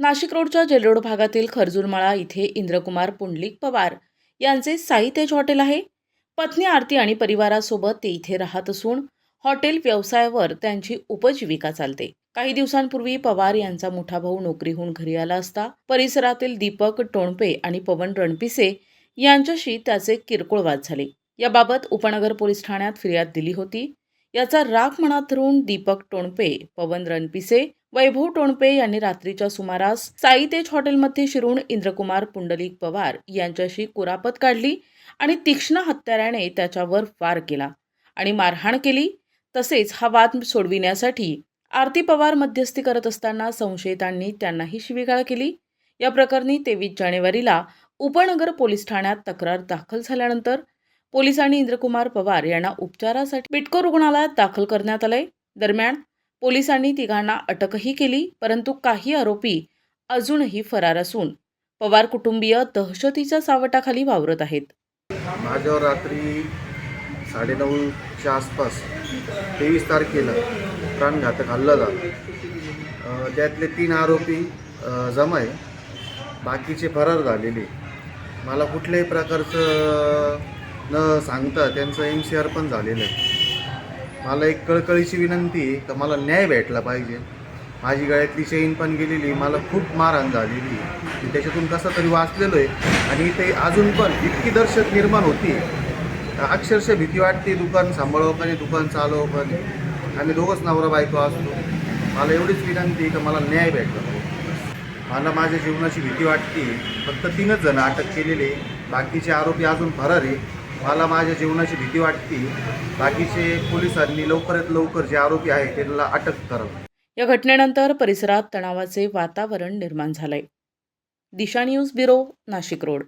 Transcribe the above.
नाशिक रोडच्या जेलरोड भागातील खरजूरमळा इथे इंद्रकुमार पुंडलिक पवार यांचे साई तेज हॉटेल आहे. पत्नी आरती आणि परिवारासोबत ते इथे राहत असून हॉटेल व्यवसायावर त्यांची उपजीविका चालते. काही दिवसांपूर्वी पवार यांचा मोठा भाऊ नोकरीहून घरी आला असता परिसरातील दीपक टोणपे आणि पवन रणपिसे यांच्याशी त्याचे किरकोळ वाद झाले. याबाबत उपनगर पोलीस ठाण्यात फिर्याद दिली होती. याचा राग मनात धरून दीपक टोणपे पवन रणपिसे वैभव टोणपे यांनी रात्रीच्या सुमारास साईतेज हॉटेलमध्ये शिरून इंद्रकुमार पुंडलिक पवार यांच्याशी कुरापत काढली आणि तीक्ष्ण हत्याराने त्याच्यावर वार केला आणि मारहाण केली. तसेच हा वाद सोडविण्यासाठी आरती पवार मध्यस्थी करत असताना संशयितांनी त्यांनाही शिवीगाळ केली. या प्रकरणी तेवीस जानेवारीला उपनगर पोलीस ठाण्यात तक्रार दाखल झाल्यानंतर पोलिसांनी इंद्रकुमार पवार यांना उपचारासाठी बिटको रुग्णालयात दाखल करण्यात आलंय. दरम्यान पोलिसांनी तिघांना अटकही केली परंतु काही आरोपी अजूनही फरार असून पवार कुटुंबीय दहशतीच्या सावटाखाली वावरत आहेत. माझ्यावर रात्री साडेनऊच्या आसपास तेवीस तारखेला प्राणघातक हल्ला झाला. त्यातले तीन आरोपी अ, जमा आहे बाकीचे फरार झालेले मला कुठल्याही प्रकारचं न सांगता त्यांचं एम सी आर पण झालेलं आहे. मला एक कळकळीची विनंती आहे का मला न्याय भेटला पाहिजे. माझी गळ्यातली चेन पण गेलेली मला खूप मारहाण झालेली मी त्याच्यातून कसं तरी वाचलेलो आहे. आणि ते अजून पण इतकी दर्शक निर्माण होती. अक्षरशः भीती वाटते दुकान सांभाळव पण दुकान चालव का आम्ही दोघंच नवरा बायको असतो. मला एवढीच विनंती आहे का मला न्याय भेटला मला माझ्या जीवनाची भीती वाटते. फक्त तीनच जण अटक केलेले बाकीचे आरोपी अजून फरार आहे. मला माझ्या जीवनाची भीती वाटते. बाकीचे पोलिसांनी लवकरात लवकर जे आरोपी आहे त्यांना अटक करावं. या घटनेनंतर परिसरात तणावाचे वातावरण निर्माण झालंय. Disha news bureau Nashik road.